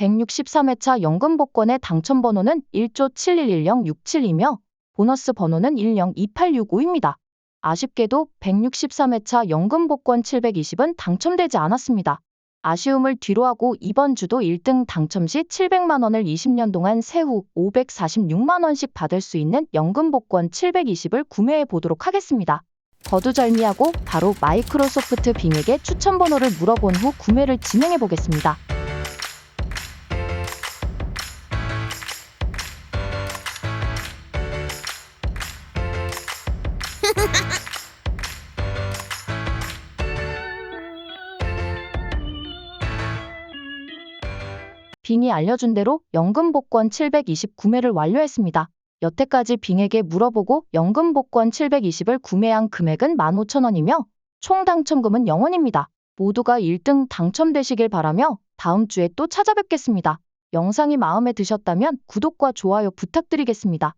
163회차 연금 복권의 당첨 번호는 1조 711067이며 보너스 번호는 102865입니다. 아쉽게도 163회차 연금 복권 720은 당첨되지 않았습니다. 아쉬움을 뒤로하고 이번 주도 1등 당첨 시 700만 원을 20년 동안 세후 546만 원씩 받을 수 있는 연금 복권 720을 구매해 보도록 하겠습니다. 거두절미하고 바로 마이크로소프트 빙에게 추천 번호를 물어본 후 구매를 진행해 보겠습니다. 빙이 알려준 대로 연금 복권 720 구매를 완료했습니다. 여태까지 빙에게 물어보고 연금 복권 720을 구매한 금액은 15,000원이며 총 당첨금은 0원입니다. 모두가 1등 당첨되시길 바라며 다음 주에 또 찾아뵙겠습니다. 영상이 마음에 드셨다면 구독과 좋아요 부탁드리겠습니다.